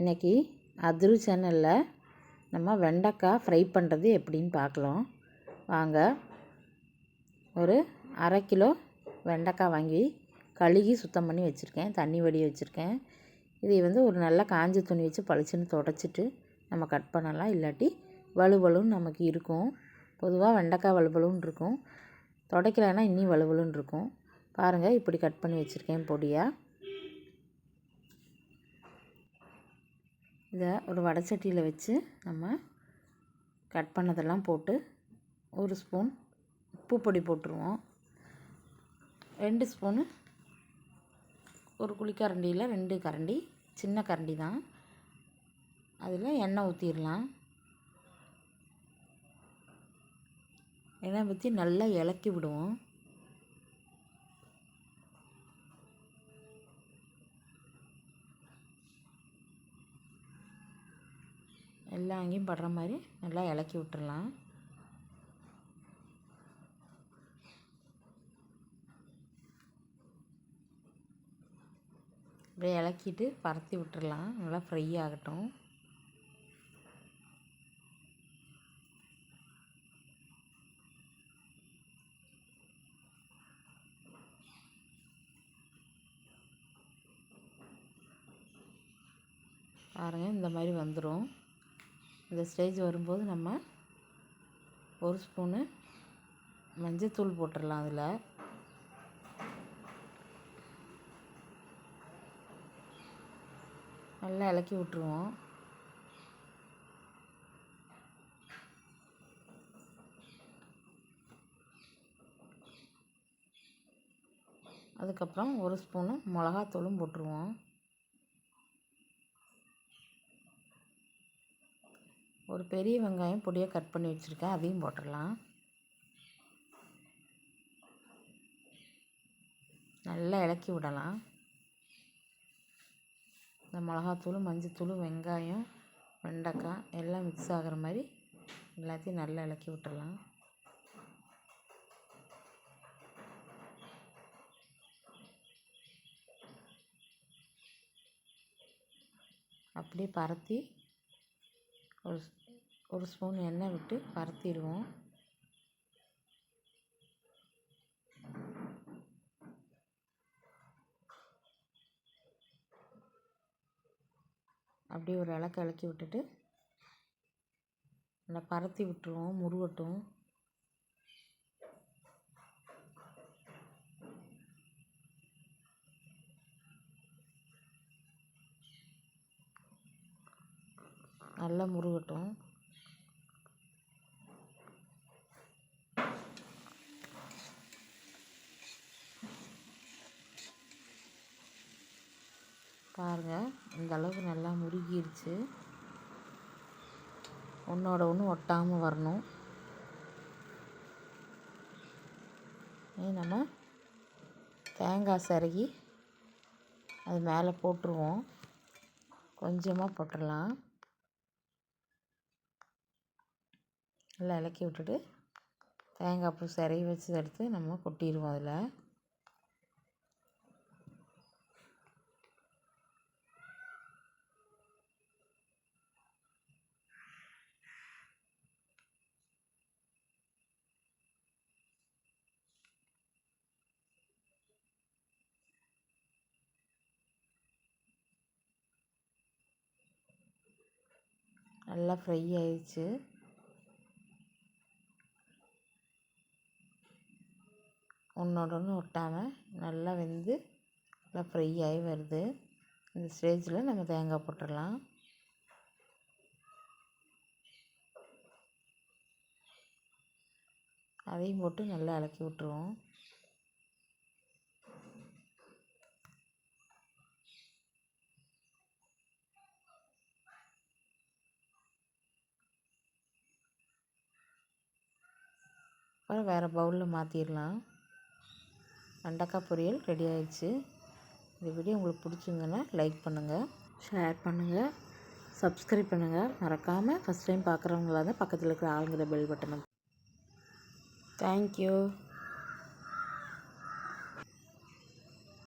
இன்றைக்கி அதிரு சேனலில் நம்ம வெண்டைக்காய் ஃப்ரை பண்ணுறது எப்படின்னு பார்க்கலாம். வாங்க ஒரு அரை கிலோ வெண்டைக்காய் வாங்கி கழுகி சுத்தம் பண்ணி வச்சுருக்கேன் தண்ணி வடி வச்சுருக்கேன். இதை வந்து ஒரு நல்ல காஞ்ச துணி வச்சு பளிச்சுன்னு தொடச்சிட்டு நம்ம கட் பண்ணலாம். இல்லாட்டி வலுவலுன்னு நமக்கு இருக்கும். பொதுவாக வெண்டைக்காய் வலுவலுன்னு இருக்கும். துடைக்கலைன்னா இன்னும் வலுவலுன்னு இருக்கும். பாருங்கள் இப்படி கட் பண்ணி வச்சுருக்கேன் பொடியாக இதை ஒரு வடைச்சட்டியில் வச்சு நம்ம கட் பண்ணதெல்லாம் போட்டு ஒரு ஸ்பூன் உப்பு பொடி போட்டுருவோம். ரெண்டு ஸ்பூனு ஒரு குழிக்கரண்டியில் ரெண்டு கரண்டி சின்ன கரண்டி தான். அதில் எண்ணெய் ஊற்றிடலாம் எண்ணெய் ஊற்றி நல்லா இலக்கி விடுவோம். எல்லா அங்கேயும் படுற மாதிரி நல்லா இலக்கி விட்டுடலாம் அப்படியே இலக்கிட்டு பரத்தி விட்டுடலாம் நல்லா ஃப்ரை ஆகட்டும். பாருங்கள் இந்த மாதிரி வந்துடும் இந்த ஸ்டேஜ் வரும்போது நம்ம ஒரு ஸ்பூனு மஞ்சத்தூள் போட்டுடலாம் அதில். நல்லா இலக்கி விட்ருவோம் அதுக்கப்புறம் ஒரு ஸ்பூனு மிளகாத்தூளும் போட்டுருவோம். ஒரு பெரிய வெங்காயம் பொடியாக கட் பண்ணி வச்சுருக்கேன் அதையும் போட்டுடலாம். நல்லா இலக்கி விடலாம். இந்த மிளகாத்தூள் மஞ்சத்தூள் வெங்காயம் வெண்டைக்காய் எல்லாம் மிக்ஸ் ஆகிற மாதிரி எல்லாத்தையும் நல்லா இலக்கி விட்டுடலாம். அப்படியே பரத்தி ஒரு ஒரு ஸ்பூன் எண்ணெய் விட்டு பரத்திடுவோம். அப்படியே ஒரு இலக்கு இலக்கி விட்டுட்டு நல்லா பரத்தி விட்டுருவோம் முருகட்டும். நல்லா முருகட்டும். பாருங்கள் இந்த அளவுக்கு நல்லா முருகிருச்சு. ஒன்றோட ஒன்று ஒட்டாமல் வரணும். நம்ம தேங்காய் சருகி அது மேலே போட்டுருவோம். கொஞ்சமாக போட்டுடலாம். நல்லா இலக்கி விட்டுட்டு தேங்காய் பூ சிறைய வச்சு எடுத்து நம்ம கொட்டிடுவோம் அதில். நல்லா ஃப்ரை ஆயிடுச்சு. ஒன்றோட ஒன்று ஒட்டாமல் நல்லா வெந்து நல்லா ஃப்ரை ஆகி வருது. இந்த ஸ்டேஜில் நம்ம தேங்காய் போட்டுடலாம். அதையும் போட்டு நல்லா இலக்கி விட்ருவோம் அப்புறம் வேறு பவுலில் மாற்றிடலாம் வெண்டைக்காய் பொரியல் ரெடி ஆயிடுச்சு. இந்த வீடியோ உங்களுக்கு பிடிச்சிருந்ததுன்னா லைக் பண்ணுங்கள் ஷேர் பண்ணுங்கள் சப்ஸ்கிரைப் பண்ணுங்கள் மறக்காமல் ஃபஸ்ட் டைம் பார்க்குறவங்களா தான் பக்கத்தில் இருக்கிற ஆளுங்கிற பெல் பட்டனை தேங்க்யூ